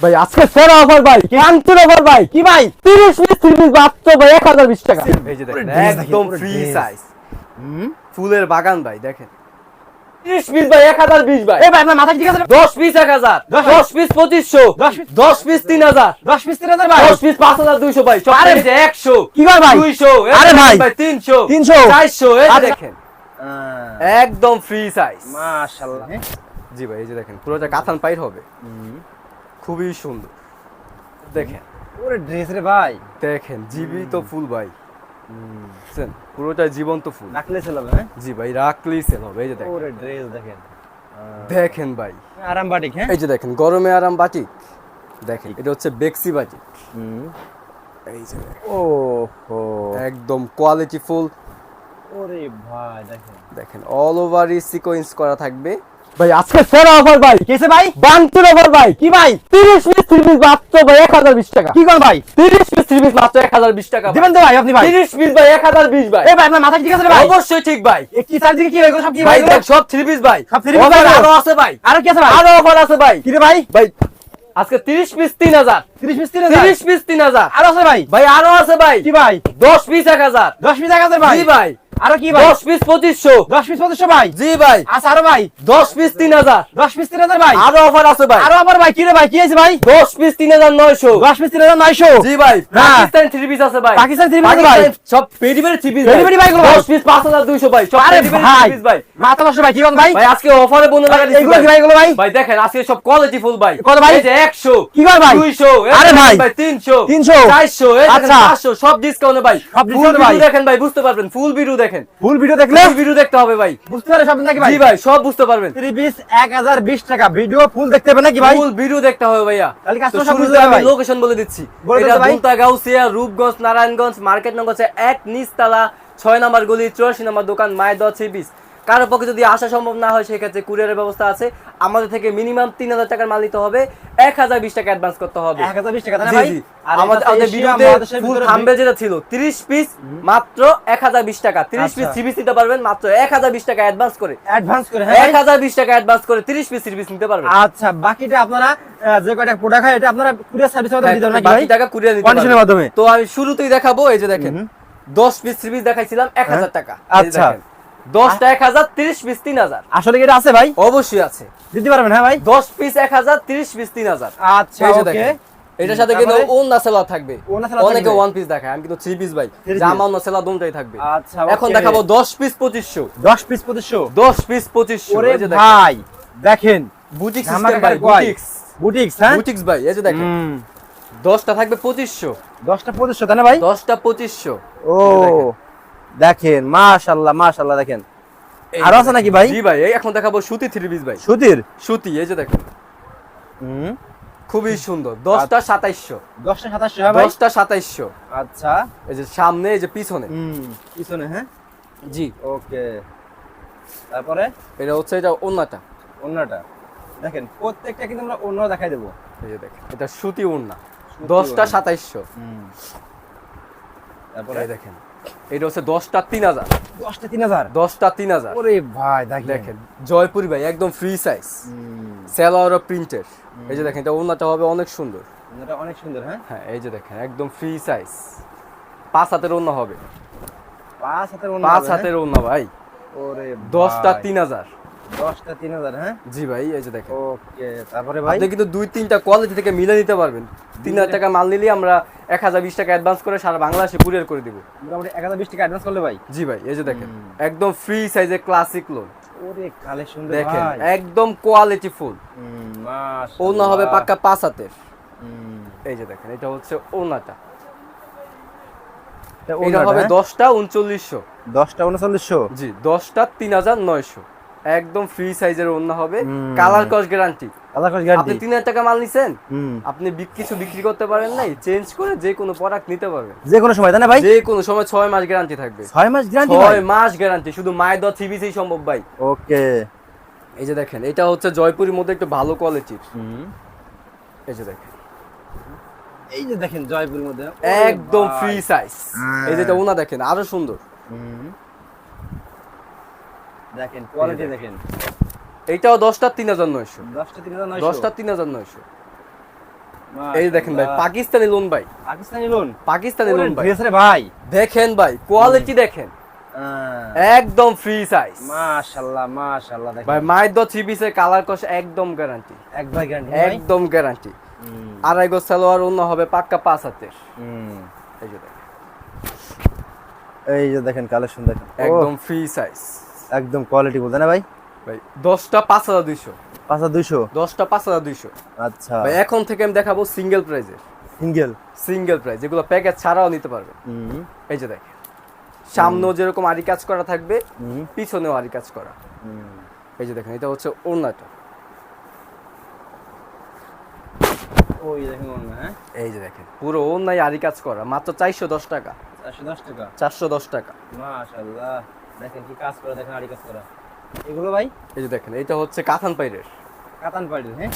ভাই আজকে সেরা অফার ভাই অফার ভাই? কি ভাই? তিরিশ পিস থ্রি পিস মাত্র ভাই এক হাজার বিশ টাকা। এই দেখেন একদম ফ্রি। সাইজ ফুলের বাগান ভাই দেখেন। তিরিশ পিস ভাই এক হাজার বিশ ভাই। এই ভাই আপনার মাথা ঠিক আছে দশ পিস এক হাজার দশ দশ পিস পঁচিশশো দশ piece- দশ পিস তিন হাজার। দশ পিস তিন হাজার ভাই। দশ পিস পাঁচ হাজার দুইশো ভাই আরে মিলিয়ে একশো কি ভাই ভাই? দুইশো আরে ভাই। তিনশো তিনশো। চারশো এই যে আচ্ছা। দেখেন। একদম ফ্রি সাইজ মাশাআল্লাহ। জি ভাই এই যে দেখেন পুরোটা কাতান পাইর হবে। খুবই সুন্দর। দেখেন। ওরে ড্রেস রে ভাই। দেখেন জীবিত ফুল ভাই। বুঝছেন? পুরোটা জীবন্ত ফুল। রাখলে ছিল হ্যাঁ? জি ভাই রাখলেই সেল হবে এই যে দেখেন। ওরে ড্রেস দেখেন। দেখেন ভাই। আরাম বাটিক হ্যাঁ? এই যে দেখেন গরমে আরাম বাটিক। দেখেন এটা হচ্ছে বেক্সি বাটিক। এই যে ও হো একদম কোয়ালিটি ফুল। ওরে ভাই দেখেন। দেখেন অল ওভারই সিকোয়েন্স করা থাকবে। ভাই আজকে সেরা অফার ভাই। কেসে ভাই? বান্তুর অফার ভাই। কি ভাই? তিরিশ পিস থ্রি পিস মাত্র ভাই এক হাজার বিশ টাকা। কি কোন ভাই? তিরিশ পিস থ্রি পিস মাত্র এক হাজার বিশ টাকা ভাই। দিবেন তো ভাই। আপনি ভাই। তিরিশ পিস ভাই এক হাজার বিশ ভাই। এই ভাই আপনার মাথা ঠিক আছে ভাই? অবশ্যই ঠিক ভাই। এ কি সাইজ কি ভাই সব কি ভাই সব থ্রি পিস ভাই। সব three piece Offer ভাই? আরও আছে ভাই। আরও কি আছে ভাই? আরও অফার আছে ভাই। কি রে ভাই? ভাই আজকে তিরিশ পিস তিন হাজার। 30 পিস 3000 তিরিশ পিস তিন হাজার। আরও আছে ভাই? ভাই আরও আছে ভাই। কি ভাই? দশ পিস এক হাজার। 10 পিস 1000 ভাই? জি ভাই? আরও কি ভাই? দশ পিস পঁচিশশো। 10 পিস 2500 ভাই? জি ভাই। আচ্ছা আরও ভাই? দশ পিস তিন হাজার। 10 পিস 3000 ভাই? আরও অফার আছে ভাই। আরও আবার ভাই কি রে ভাই? কি আছে ভাই? দশ পিস তিন হাজার নয়শো। 10 পিস 3900 জি ভাই। পাকিস্তান থ্রি পিস আছে ভাই। পাকিস্তান three piece আছে ভাই। সব পেডি পেডি থ্রি পিস পেডি পেডি ভাই গুলো ভাই। দশ পিস পাঁচ হাজার দুইশো ভাই। সব পেডি পেডি ভাই থ্রি পিস ভাই। মাথা নষ্ট ভাই কি কোন ভাই? ভাই আজকে অফারে বন্ধ লাগা দিচ্ছি এগুলো ভাই। এগুলো ভাই? ভাই দেখেন আজকে সব কোয়ালিটি ফুল ভাই। কত ভাই? এই যে 100 কি ভাই? ভাই? 200 আরে ভাই। 300 300 400 এই আচ্ছা। 500 সব ডিসকাউন্টে ভাই। সব এ ভাই। দেখেন ভাই বুঝতে পারবেন ফুল ভিডিও দেখেন। ফুল ভিডিও দেখলে? ভিডিও দেখতে হবে ভাই। বুঝতে পারে সব নাকি ভাই? জি ভাই সব বুঝতে পারবেন। 3 1020 টাকা। ভিডিও ফুল দেখতে হবে নাকি ভাই? ফুল ভিডিও দেখতে হবে ভাইয়া। তাহলে কাজ সব বুঝতে হবে লোকেশন বলে দিচ্ছি। এটা দাও ভাই। গাউসিয়া রূপগঞ্জ নারায়ণগঞ্জ মার্কেট নগর এক নিচতলা ছয় নাম্বার গলি চুরাশি নাম্বার দোকান মায় দশ কারও পক্ষে যদি আসা সম্ভব না হয় সেক্ষেত্রে কুরিয়ারের ব্যবস্থা আছে। আমাদের থেকে মিনিমাম তিন হাজার টাকার মাল নিতে হবে। এক হাজার বিশ টাকা অ্যাডভান্স করতে হবে। 1020 টাকা তাই না ভাই আমাদের এটা আমাদের এশিয়া ভিডিওতে ফুল থাম্বে যেটা ছিল 30 পিস মাত্র 1020 টাকা। 30 পিস। নিতে পারবেন মাত্র 1020 টাকা অ্যাডভান্স করে। অ্যাডভান্স করে হ্যাঁ ভাই? 1020 টাকা অ্যাডভান্স করে 30 পিস থ্রি নিতে পারবেন। আচ্ছা বাকিটা আপনারা যে কয়টা প্রোডাক্ট হয় এটা আপনারা কুরিয়ার সার্ভিস দিতে নাকি ভাই? টাকা কুরিয়ার নিতে মাধ্যমে। তো আমি শুরুতেই দেখাবো এই যে দেখেন 10 পিস পিস দেখাইছিলাম 1000 টাকা। আচ্ছা। দেখেন। 10 টা 1000 30 পিস 3000 আসলে এটা আছে ভাই? অবশ্যই আছে। দিতে পারবেন হ্যাঁ ভাই? 10 পিস 1000 30 পিস 3000 আচ্ছা এই যে ওকে। দেখেন। এটার সাথে কিন্তু ওন্না সেলা থাকবে। ওড়না সেলা অনেকে ওয়ান পিস দেখায়। আমি কিন্তু থ্রি পিস ভাই। Three piece। জামা ওন্না সেলা দুটোই থাকবে। এখন দেখাবো 10 পিস 2500 10 পিস 2500 10 পিস 2500 ওরে এই যে দেখেন। ভাই দেখেন। বুটিক সিস্টেম ভাই বুটিক্স বুটিক্স হ্যাঁ? বুটিক্স ভাই এই যে দেখেন। হুম। 10টা থাকবে 2500 10টা 2500 তাই না ভাই? 10টা 2500 ও। দেখেন মাশাআল্লাহ মাশাআল্লাহ দেখেন। আরও আছে নাকি ভাই? জি ভাই এই এখন দেখাবো সুতি থ্রি পিস ভাই। সুতির? সুতি এই যে দেখেন। হুম। খুবই সুন্দর। 10টা 2700 10টা 2700 হ্যাঁ ভাই? 10টা 2700 আচ্ছা। এই যে সামনে এই যে পিছনে। হুম পিছনে হ্যাঁ? জি। ওকে। তারপরে? এটা হচ্ছে এটা ওন্নাটা। অন্যটা দেখেন প্রত্যেকটা কিন্তু আমরা অন্য দেখাই দেবো। এই যে দেখেন এটা সুতি ওন্না। সুতি 10টা ওড়না। 2700 হুম। তারপরে? দেখেন। এটা হচ্ছে 10টা 3000 দশটা তিন হাজার? 10টা 3000 ওরে ভাই দেখেন। জয়পুরি ভাই একদম ফ্রি সাইজ সেলার প্রিন্টের এই যে দেখেন এটা ওনাটা হবে অনেক সুন্দর। অনেক সুন্দর হ্যাঁ? হ্যাঁ এই যে দেখেন একদম ফ্রি সাইজ পাঁচ হাতের ওনা হবে। পাঁচ হাতের পাঁচ হাতের ওনা ভাই। হ্যাঁ? ওরে দশটা তিন হাজার। দশটা তিন হাজার হ্যাঁ? জি ভাই এই যে দেখেন। ওকে তারপরে ভাই? আপনি কিন্তু দুই তিনটা কোয়ালিটি থেকে মিলে নিতে পারবেন। তিন হাজার টাকা মাল নিলে আমরা এক হাজার বিশ টাকা অ্যাডভান্স করে সারা বাংলাদেশে কুরিয়ার করে দিব। মোটামুটি এক হাজার বিশ টাকা অ্যাডভান্স করলে ভাই? জি ভাই এই যে দেখেন। একদম ফ্রি সাইজের ক্লাসিক লোন ওরে কালেকশন দেখেন একদম কোয়ালিটি ফুল ওনা হবে পাক্কা পাঁচ হাতের। এই যে দেখেন এটা হচ্ছে ওনাটা এটা এটা হবে হ্যাঁ? দশটা উনচল্লিশশো। দশটা উনচল্লিশশো? জি দশটা তিন হাজার নয়শো। একদম ফ্রি সাইজের ওনা হবে। কালার কস গ্যারান্টি করে আপনি গ্যারান্টি তিন হাজার টাকা মাল নিছেন? আপনি বিক- কিছু বিক্রি করতে পারেন নাই চেঞ্জ করে যে কোনো প্রোডাক্ট নিতে পারবেন। যে কোনো সময় তাই না ভাই? যে কোনো সময় ছয় মাস গ্যারান্টি থাকবে। ছয় মাস গ্যারান্টি ভাই? ছয় মাস গ্যারান্টি শুধু মায়ের দশ থ্রি সম্ভব ভাই। ওকে এই যে দেখেন এটা হচ্ছে জয়পুরের মধ্যে একটু ভালো কোয়ালিটির এই যে দেখেন। এই যে দেখেন জয়পুরের মধ্যে। একদম ফ্রি সাইজ হ্যাঁ। এই যেটা ওনা দেখেন আরও সুন্দর। হুম। দেখেন কোয়ালিটি দেখেন। এইটাও দশটা তিন হাজার নয়শো। দশটা তিন হাজার নয়শো। দশটা তিন হাজার নয়শো। এই দেখেন ভাই পাকিস্তানি লোন ভাই। পাকিস্তানি লোন পাকিস্তানি লোন ভাই। রে ভাই। দেখেন ভাই কোয়ালিটি দেখেন। একদম ফ্রি সাইজ মাশাআল্লাহ মাশাআল্লাহ দেখেন। ভাই মায়ের দ থ্রি পিসের কালার কষ একদম গ্যারান্টি এক ভাই গ্যারান্টি একদম গ্যারান্টি আড়াই গো সালোয়ার অন্য হবে পাক্কা পাঁচ হাতের। এই যে দেখেন। এই যে দেখেন কালেকশন দেখেন। একদম ফ্রি সাইজ একদম কোয়ালিটি বলতে না ভাই? ভাই দশটা পাঁচ হাজার দুইশো। পাঁচ হাজার দুইশো? দশটা পাঁচ হাজার দুইশো। আচ্ছা। ভাই এখন থেকে আমি দেখাবো সিঙ্গেল প্রাইজের সিঙ্গেল সিঙ্গেল প্রাইজ যেগুলো প্যাকেজ ছাড়াও নিতে পারবে। এই যে দেখেন সামনেও যেরকম আরি কাজ করা থাকবে পিছনেও আরি কাজ করা। এই যে দেখেন এটা হচ্ছে ওড়নাটা। ওই দেখেন অন্য হ্যাঁ? এই যে দেখেন পুরো ওড়নায় আরি কাজ করা মাত্র চারশো দশ টাকা। চারশো দশ টাকা? চারশো দশ টাকা। মাশাআল্লাহ। দেখেন কি কাজ করে দেখেন আড়ি কাজ করা। এগুলো ভাই? এই যে দেখেন এটা হচ্ছে কাথান পাইরের। কাতান পাড়ি হ্যাঁ?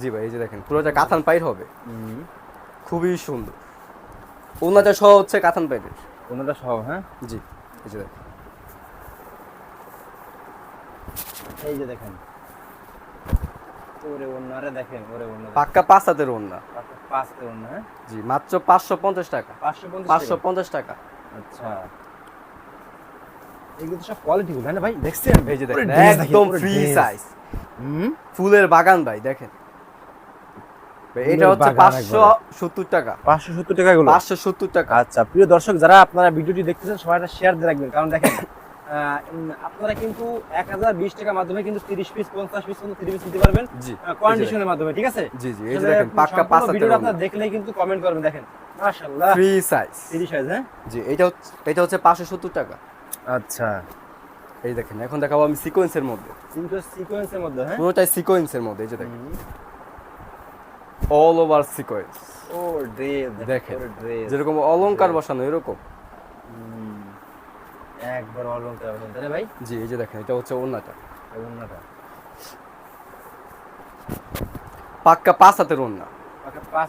জি ভাই এই যে দেখেন পুরোটা কাথান পাইর হবে। খুবই সুন্দর। ওড়নাটা সহ হচ্ছে কাথান পাইরের। কোনটা সহ হ্যাঁ? জি এই যে দেখেন। এই যে দেখেন। ওরে অন্যরে দেখেন ওরে অন্য পাক্কা পাঁচ হাতের ওড়না পাঁচ তে অন্য হ্যাঁ? জি মাত্র পাঁচশো পঞ্চাশ টাকা। পাঁচশো পঞ্চাশ টাকা। আচ্ছা। এগুলো তো সব কোয়ালিটি গুলো না ভাই? দেখছেন? যে দেখেন একদম ফ্রি সাইজ হুম? ফুলের বাগান ভাই দেখেন। এটা হচ্ছে পাঁচশো সত্তর টাকা। পাঁচশো সত্তর টাকা এগুলো? পাঁচশো সত্তর টাকা। আচ্ছা প্রিয় দর্শক যারা আপনারা ভিডিওটি দেখতেছেন সবাই শেয়ার দিয়ে রাখবেন। কারণ দেখেন আহ, আপনারা কিন্তু এক হাজার বিশ টাকার মাধ্যমে কিন্তু তিরিশ পিস পঞ্চাশ পিস কিন্তু তিরিশ পিস নিতে পারবেন কন্ডিশনের মাধ্যমে ঠিক আছে? জি জি এই দেখেন পাক্কা পাঁচ ভিডিওটা আপনারা দেখলেই কিন্তু কমেন্ট করবেন দেখেন। মাশাআল্লাহ। ফ্রি সাইজ তিরিশ সাইজ হ্যাঁ? জি এটা এটা হচ্ছে পাঁচশো সত্তর টাকা। আচ্ছা। এই দেখেন এখন দেখাবো আমি সিকোয়েন্সের মধ্যে। সিকোয়েন্সের মধ্যে হ্যাঁ? পুরোটাই সিকোয়েন্সের মধ্যে এই যে দেখেন। অল ওভার সিকোয়েন্স ও ড্রেস দেখেন। যেরকম অলংকার বসানো এরকম। একবার অলংকার বলতে রে ভাই? জি এই যে দেখেন এটা হচ্ছে ওড়নাটা। অন্যটা পাক্কা পাঁচ হাতের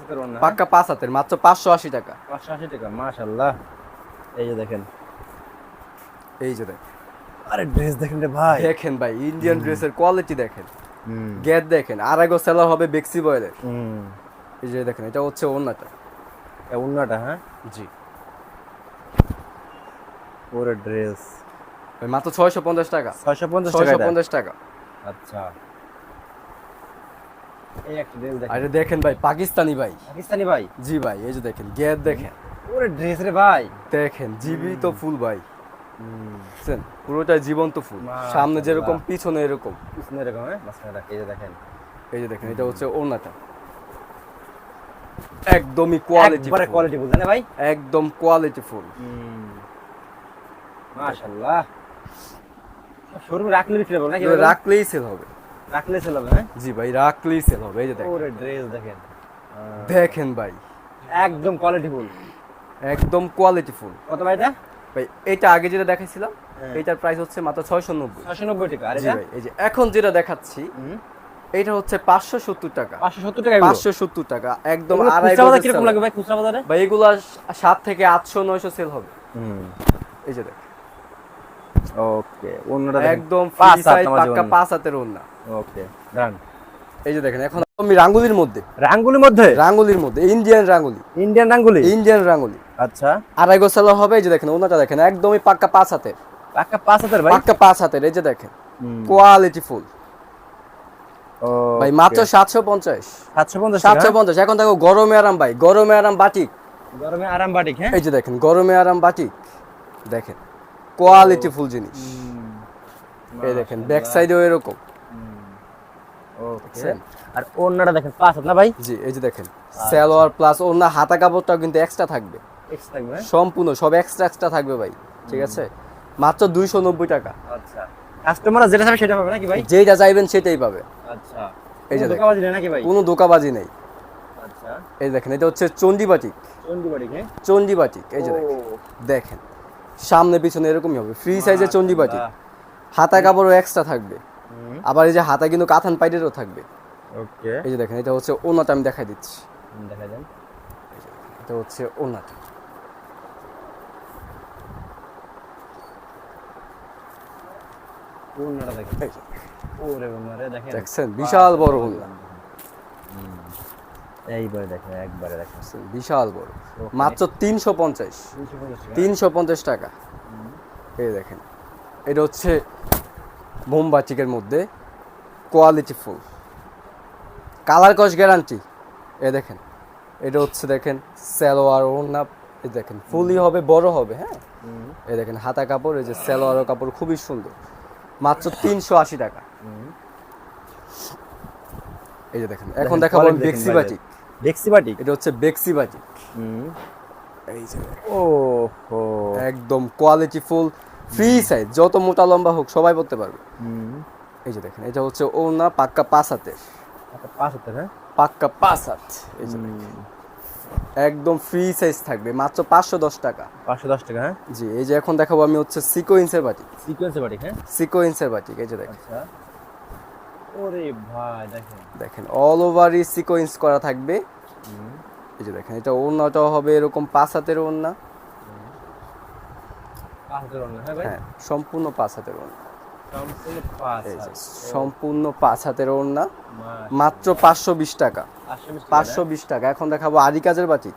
হাতের অন্য পাক্কা পাঁচ হাতের মাত্র পাঁচশো আশি টাকা। পাঁচশো আশি টাকা মাশাআল্লাহ। এই যে দেখেন এই যে দেখেন আরে ড্রেস দেখেন রে ভাই। দেখেন ভাই ইন্ডিয়ান ড্রেসের কোয়ালিটি দেখেন। গ্যাট দেখেন আড়াইগো সেলার হবে বেক্সি বয়েলের এই যে দেখেন এটা হচ্ছে ওড়নাটা। অন্যটা হ্যাঁ? জি। ওরে ড্রেস ভাই মাত্র ছয়শো পঞ্চাশ টাকা। ছয়শো পঞ্চাশ ছয়শো টাকা পঞ্চাশ টাকা। আচ্ছা। এই একটা ড্রেস দেখেন। আরে দেখেন ভাই পাকিস্তানি ভাই। পাকিস্তানি ভাই? জি ভাই এই যে দেখেন গ্যাট দেখেন। ওরে ড্রেস রে ভাই। দেখেন জিবি তো ফুল ভাই। পুরোটা জীবন্ত ফুল। সামনে যেরকম পিছনে এরকম। পিছনে এরকম হ্যাঁ? এই যে দেখেন। এই যে দেখেন এটা হচ্ছে ওড়নাটা। একদমই কোয়ালিটি একবারে কোয়ালিটি ভাই? একদম কোয়ালিটি ফুল। মাশাআল্লাহ। শোরুমে রাখলে বিক্রি হবে নাকি রাখলেই সেল হবে। রাখলে চলে হবে হ্যাঁ? জি ভাই রাখলেই সেল হবে এই যে দেখেন। ওরে ড্রেস দেখেন। দেখেন ভাই। একদম কোয়ালিটি ফুল। একদম কোয়ালিটি ফুল। কত ভাই এটা? ভাই এটা আগে যেটা দেখাইছিলাম হ্যাঁ। এটার প্রাইস হচ্ছে মাত্র ছয়শো নব্বই। ছয়শো নব্বই টাকা। আর জি ভাই এই যে এখন যেটা দেখাচ্ছি এটা হচ্ছে পাঁচশো সত্তর টাকা। পাঁচশো সত্তর টাকা। পাঁচশো সত্তর টাকা একদম আড়াই কীরকম লাগবে ভাই খুচরা বাজারে? ভাই এগুলো সাত থেকে আটশো নয়শো সেল হবে। এই যে দেখ ওকে অন্যটা একদম পাঁচ হাত পাক্কা। পাঁচ হাতের ওড়না। ওকে ডান এই যে দেখেন এখন আমি রাঙ্গুলির মধ্যে। রাঙ্গুলির মধ্যে? রাঙ্গুলির মধ্যে ইন্ডিয়ান রাঙ্গুলি। ইন্ডিয়ান রাঙ্গুলি? ইন্ডিয়ান রাঙ্গুলি। আচ্ছা। আড়াই গোসালা হবে এই যে দেখেন ওনাটা দেখেন একদমই পাক্কা পাঁচ হাতের। পাক্কা পাঁচ হাজার ভাই? পাক্কা পাঁচ হাতের এই যে দেখেন কোয়ালিটি ফুল ভাই মাত্র সাতশো পঞ্চাশ। সাতশো পঞ্চাশ সাতশো পঞ্চাশ এখন দেখো গরমে আরাম ভাই গরমে আরাম বাটিক। গরমে আরাম বাটিক হ্যাঁ? এই যে দেখেন গরমে আরাম বাটিক। দেখেন কোয়ালিটি ফুল জিনিস। এই দেখেন ব্যাক সাইডেও এরকম। ওকে? আর অন্যটা দেখেন পাঁচ না ভাই? জি এই যে দেখেন সালোয়ার প্লাস অন্য হাতা কাপড়টাও কিন্তু এক্সট্রা থাকবে? সম্পূর্ণ সব এক্সট্রা এক্সট্রা থাকবে ভাই ঠিক আছে? মাত্র দুইশো নব্বই টাকা। আচ্ছা। যেটা চাবে সেটা পাবে নাকি ভাই? যেটা চাইবেন সেটাই পাবে। আচ্ছা। এই যে। নেই নাকি ভাই? কোনো দোকাবাজি নেই। আচ্ছা। এই দেখেন এটা হচ্ছে চন্ডী বাটিক। হ্যাঁ? চন্ডিবাটিক এই যে দেখেন দেখেন সামনে পিছনে এরকমই হবে ফ্রি সাইজের চন্ডিবাটিক হাতা কাপড়ও এক্সট্রা থাকবে। আবার এই যে হাতা কিন্তু কাথান পাইডেরও থাকবে। ওকে। এই যে দেখেন এটা হচ্ছে ওনাটা আমি দেখাই দিচ্ছি। দেখা যান এটা হচ্ছে ওনাটা। দেখছেন? বিশাল বড় এইবারে দেখেন একবারে দেখেন। বিশাল বড়। মাত্র তিনশো পঞ্চাশ। তিনশো পঞ্চাশ টাকা। এই দেখেন এটা হচ্ছে মোমবাতিকের মধ্যে কোয়ালিটি ফুল। কালার কস গ্যারান্টি। এ দেখেন এটা হচ্ছে দেখেন সালোয়ার ওড়না এই দেখেন ফুলই হবে বড় হবে হ্যাঁ? এই দেখেন হাতা কাপড় এই যে সালোয়ার কাপড় খুবই সুন্দর। মাত্র তিনশো আশি টাকা। এই যে দেখেন এখন দেখাবো quality দেখেন বেক্সি। বাটিক এটা হচ্ছে বেক্সি বাটিক এই যে ও একদম কোয়ালিটি ফুল ফ্রি সাইজ যত মোটা লম্বা হোক সবাই পড়তে পারবে। এই যে দেখেন এটা হচ্ছে ওনা পাক্কা পাঁচ হাতের পাঁচ হতে হ্যাঁ? পাক্কা পাঁচ হাত। এই যে একদম ফ্রি সাইজ থাকবে মাত্র পাঁচশো দশ টাকা। পাঁচশো দশ টাকা হ্যাঁ? জি এই যে এখন দেখাবো আমি হচ্ছে সিকোয়েন্সের বাটি সিকোয়েন্সে বাটিক হ্যাঁ? সিকোয়েন্সের বাটি এই যে দেখেন। আচ্ছা। ওরে ভাই দেখেন। দেখেন অল ওভারই সিকোয়েন্স করা থাকবে। এই যে দেখেন এটা ওড়নাটাও হবে এরকম হাতের পাঁচ হাতের ওড়না, হ্যাঁ হ্যাঁ সম্পূর্ণ পাঁচ হাতের ওড়না। সম্পূর্ণ পাঁচ হাতের ওড়না। মাত্র পাঁচশো বিশ টাকা। পাঁচশো বিশ টাকা, টাকা। এখন দেখাবো আরি কাজের বাটিক।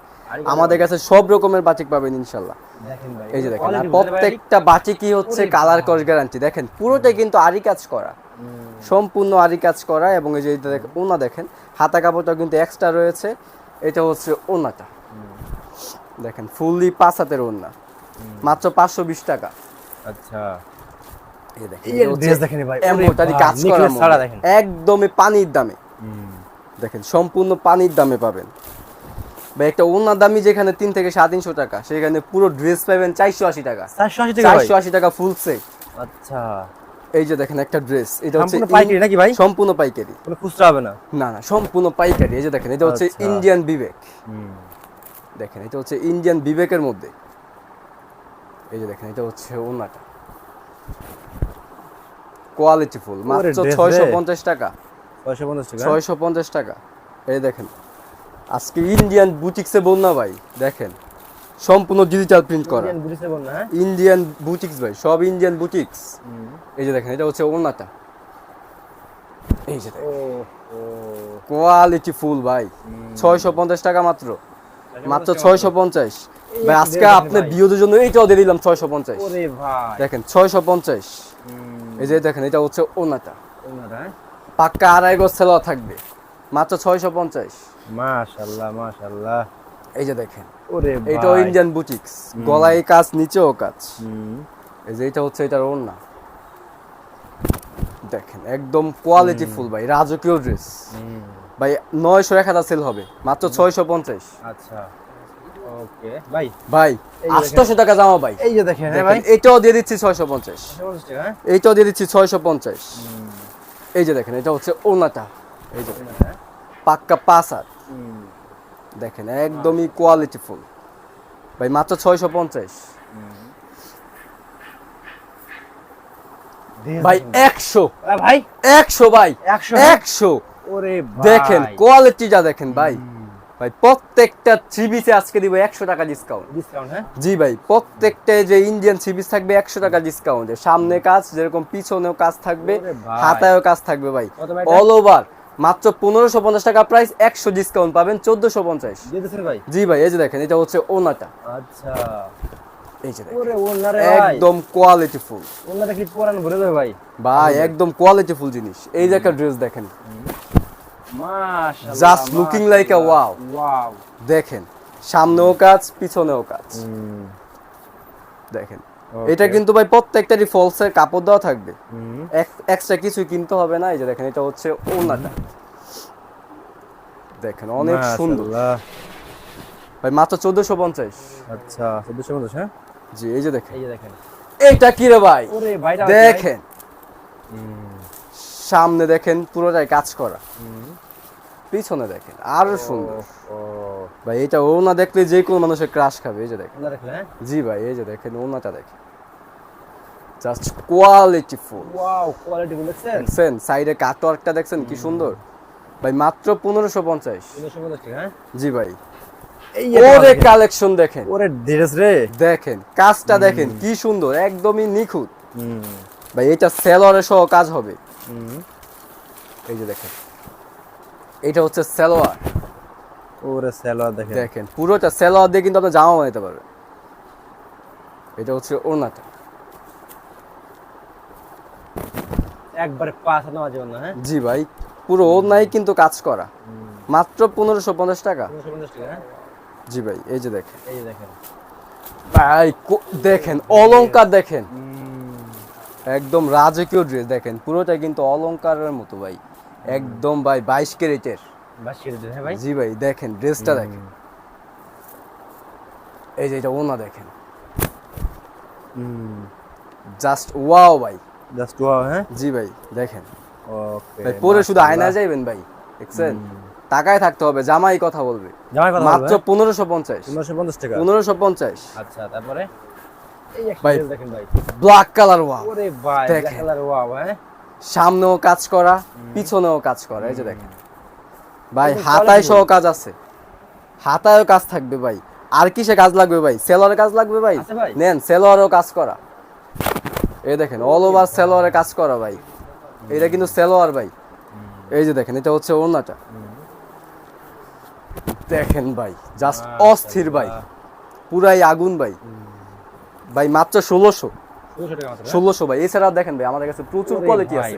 আমাদের কাছে সব রকমের বাটিক পাবেন ইনশাল্লাহ এই যে দেখেন? প্রত্যেকটা বাটিকই হচ্ছে কালার। কস গ্যারান্টি দেখেন পুরোটাই কিন্তু আরি কাজ করা। সম্পূর্ণ আরি কাজ করা এবং এই যে এটা দেখেন ওনা দেখেন হাতা কাপড়টা কিন্তু এক্সট্রা রয়েছে। এটা হচ্ছে ওনাটা। দেখেন ফুললি পাঁচ হাতের ওনা মাত্র পাঁচশো বিশ টাকা। আচ্ছা। একদমই পানির দামে। দেখেন সম্পূর্ণ পানির দামে পাবেন। বা একটা ওনার দামই যেখানে তিন থেকে সাড়ে তিনশো টাকা সেখানে পুরো ড্রেস পাবেন চারশো আশি টাকা। চারশো আশি টাকা ফুল সেট আচ্ছা। এই যে দেখেন একটা ড্রেস এটা হচ্ছে সম্পূর্ণ পাইকারি নাকি ভাই? সম্পূর্ণ পাইকারি। কোনো খুচরা হবে না? না না সম্পূর্ণ পাইকারি। এই যে দেখেন এটা হচ্ছে আচ্ছা। ইন্ডিয়ান বিবেক দেখেন এটা হচ্ছে ইন্ডিয়ান বিবেকের মধ্যে। এই যে দেখেন এটা হচ্ছে ওনাটা কোয়ালিটি ফুল মাত্র ছয়শো। পঞ্চাশ টাকা। ছয়শো পঞ্চাশ টাকা? ছয়শো পঞ্চাশ টাকা। এই দেখেন আজকে ইন্ডিয়ান বুটিক্সে বন্যা ভাই দেখেন। সম্পূর্ণ ডিজিটাল প্রিন্ট করা। ইন্ডিয়ান বুটিক্সে হ্যাঁ? ইন্ডিয়ান বুটিক্স ভাই সব ইন্ডিয়ান বুটিক্স এই যে দেখেন এটা হচ্ছে ওনাটা এই যে দেখেন। ও ও কোয়ালিটি ফুল ভাই ছয়শো পঞ্চাশ টাকা মাত্র। মাত্র ছয়শো পঞ্চাশ। ভাই এই আজকে আপনার ভাই। বিয়োদের জন্য এইটাও দিয়ে দিলাম ছয়শো পঞ্চাশ। দেখেন ছয়শো পঞ্চাশ। এই যে দেখেন এটা হচ্ছে ওনাটা। হ্যাঁ? পাক্কা আড়াই গজ সেলোয়া থাকবে। মাত্র ছয়শো পঞ্চাশ। মাশাআল্লাহ মাশাআল্লাহ এই যে দেখেন ভাই। ইন্ডিয়ান বুটিক্স গলায় কাজ নিচেও কাজ। এই যে এটা হচ্ছে এটার ওড়না। দেখেন একদম কোয়ালিটি ফুল ভাই। রাজকীয় ড্রেস ভাই নয়শো এক হাজার সেল হবে মাত্র ছয়শো পঞ্চাশ। আচ্ছা ওকে ভাই। ভাই আটশোশো টাকা জামা ভাই। এই যে দেখেন হ্যাঁ ভাই। এটাও দিয়ে দিচ্ছি ছয়শো পঞ্চাশ। হ্যাঁ? এইটাও দিয়ে দিচ্ছি ছয়শো পঞ্চাশ। এই যে দেখেন এটা হচ্ছে ওনাটা এই যে হ্যাঁ? পাক্কা পাঁচ হাত। দেখেন একদমই কোয়ালিটি ফুল ভাই মাত্র ছয়শো পঞ্চাশ। ভাই দেখেন। একশো। ভাই। একশো ভাই। একশো একশো। দেখেন কোয়ালিটিটা দেখেন ভাই। ভাই প্রত্যেকটা পিসে আজকে দিব একশো টাকা ডিসকাউন্ট ডিসকাউন্ট হ্যাঁ? জি ভাই প্রত্যেকটা যে ইন্ডিয়ান পিস থাকবে একশো টাকা ডিসকাউন্টে সামনে কাজ যেরকম পিছনেও কাজ থাকবে হাতায়ও কাজ থাকবে ভাই? অল ওভার মাত্র পনেরোশো পঞ্চাশ টাকা প্রাইস একশো ডিসকাউন্ট পাবেন চোদ্দশো পঞ্চাশ। জি ভাই এই যে দেখেন এটা হচ্ছে ওনাটা। আচ্ছা। এই যে দেখেন। ওরে ওনারে ভাই। একদম কোয়ালিটি ফুল। কি পরান ভরে দেবে ভাই? ভাই একদম কোয়ালিটি ফুল জিনিস। এই যে একটা ড্রেস দেখেন। মাশাআল্লাহ just looking like a wow wow দেখেন সামনেও কাজ পিছনেও কাজ। দেখেন। এটা কিন্তু ভাই প্রত্যেকটারই ফলসের কাপড় দেওয়া থাকবে। এক্সট্রা কিছু কিনতে হবে না। এই যে দেখেন এটা হচ্ছে ওনাটা। দেখেন অনেক সুন্দর। ভাই মাত্র চোদ্দশো পঞ্চাশ। আচ্ছা চোদ্দশো পঞ্চাশ হ্যাঁ? জি এই যে দেখেন। এই যে দেখেন। এইটা কি রে ভাই? ওরে ভাইটা দেখেন। সামনে দেখেন পুরোটাই কাজ করা। পিছনে দেখেন আরও সুন্দর। ও ভাই এটা ওনা দেখলে যে কোনো মানুষের ক্রাশ খাবে এই যে দেখেন। হ্যাঁ? জি ভাই এই যে দেখেন ওনাটা দেখেন। Just quality full wow quality গুলো দেখছেন? সাইডে কাটওয়ার্কটা দেখছেন কি সুন্দর। ভাই মাত্র পনেরোশো পঞ্চাশ। হ্যাঁ? জি ভাই। ওরে কালেকশন দেখেন। ওরে ড্রেস রে। দেখেন কাজটা দেখেন কি সুন্দর একদমই নিখুঁত। ভাই এটা সহ কাজ হবে। এই যে দেখেন এটা হচ্ছে সেলোয়ার ওরে সালোয়ার দেখেন। দেখেন পুরোটা সেলোয়ার দিয়ে কিন্তু আপনি জামা বানাতে পারবেন। এটা হচ্ছে ওড়নাটা। একবারে পাঁচ হাত না হ্যাঁ? জি ভাই পুরো ওড়নাই কিন্তু কাজ করা। মাত্র পনেরোশো পঞ্চাশ টাকা। তিনশো পঞ্চাশ টাকা হ্যাঁ? জি ভাই এই যে দেখেন। এই দেখেন। ভাই দেখেন অলংকার দেখেন। একদম রাজকীয় ড্রেস দেখেন পুরোটা কিন্তু অলংকারের মতো ভাই। একদম ভাই বাইশ ক্যারেটের। হ্যাঁ ভাই? জি ভাই দেখেন ড্রেসটা দেখেন। এই যে এটা ওনা দেখেন। জাস্ট ওয়াও ভাই। জাস্ট ওয়াও হ্যাঁ? জি ভাই দেখেন। ওকে ভাই পরে শুধু আয়না যাইবেন ভাই দেখছেন? টাকায় থাকতে হবে জামাই কথা বলবে। জামাই কথা মাত্র মাত্র পনেরোশো পঞ্চাশ। পনেরোশো পঞ্চাশ টাকা? পনেরোশো পঞ্চাশ। আচ্ছা তারপরে? এই একটা দেখেন ভাই। ব্ল্যাক কালার ওয়াও ওরে ভাই ব্ল্যাক কালার ওয়াও হ্যাঁ? সামনেও কাজ করা পিছনেও কাজ করা এই যে দেখেন। ভাই হাতায় সহ কাজ আছে। হাতায়ও কাজ থাকবে ভাই। আর কিসে কাজ লাগবে ভাই? সেলোয়ারে কাজ লাগবে ভাই? নেন সেলোয়ারও কাজ করা। এই দেখেন অল ওভার সেলোয়ারে কাজ করা ভাই। এটা কিন্তু সেলোয়ার ভাই। এই যে দেখেন এটা হচ্ছে ওড়নাটা। দেখেন ভাই জাস্ট অস্থির ভাই। পুরাই আগুন ভাই। ভাই মাত্র ষোলোশো? ষোলোশো ভাই। এছাড়া দেখেন ভাই আমাদের কাছে প্রচুর কোয়ালিটি আছে।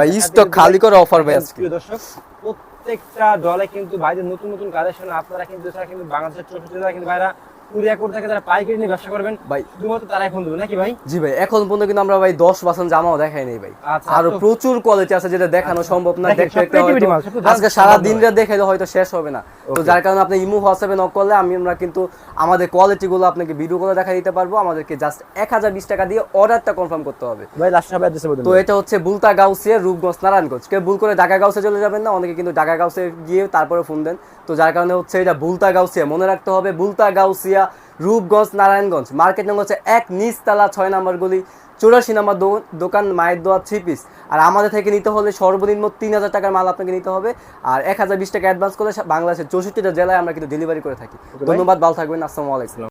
ভাই দিন খালি করে অফার ভাই আজকে। দর্শক প্রত্যেকটা দলে কিন্তু ভাইদের নতুন নতুন কালেকশন আপনারা কিন্তু কিন্তু বাংলাদেশের ছোট ছোট কিন্তু ভাইরা কুরিয়া করে থাকে যারা পাইকারি নিয়ে ব্যবসা করবেন ভাই। শুধুমাত্র তারাই ফোন দেবে নাকি ভাই? জি ভাই এখন পর্যন্ত কিন্তু আমরা ভাই দশ পার্সেন্ট জামাও দেখাই নেই ভাই। আচ্ছা, প্রচুর কোয়ালিটি আছে যেটা দেখানো সম্ভব না দেখতে সব দেখতে creativity হয়তো মাল, সব তো আজকে সারা দিনটা দেখাইলে হয়তো শেষ হবে না। তো যার কারণে আপনি ইমো হোয়াটসঅ্যাপে নক করলে আমি আমরা কিন্তু আমাদের কোয়ালিটি গুলো আপনাকে ভিডিও করে দেখা দিতে পারব। আমাদেরকে জাস্ট এক হাজার বিশ টাকা দিয়ে অর্ডারটা কনফার্ম করতে হবে। ভাই লাস্ট সবাই তো এটা হচ্ছে বুলতা গাউসিয়া রূপগঞ্জ নারায়ণগঞ্জ। কেউ ভুল করে ঢাকা গাউসে চলে যাবেন না অনেকে কিন্তু ঢাকা গাউসে গিয়ে তারপরে ফোন দেন। তো যার কারণে হচ্ছে এটা বুলতা গাউসিয়া মনে রাখতে হবে বুলতা গাউসিয়া রূপগঞ্জ নারায়ণগঞ্জ। মার্কেট নাম হচ্ছে এক নিচতলা ছয় নম্বর গলি চুরাশি নাম্বার দোকান মায়ের দোয়া থ্রি পিস আর আমাদের থেকে নিতে হলে সর্বনিম্ন তিন হাজার টাকার মাল আপনাকে নিতে হবে। আর এক হাজার বিশ টাকা অ্যাডভান্স করে বাংলাদেশের চৌষট্টিটা জেলায় আমরা কিন্তু ডেলিভারি করে থাকি। ধন্যবাদ ভালো থাকবেন আসসালামু আলাইকুম।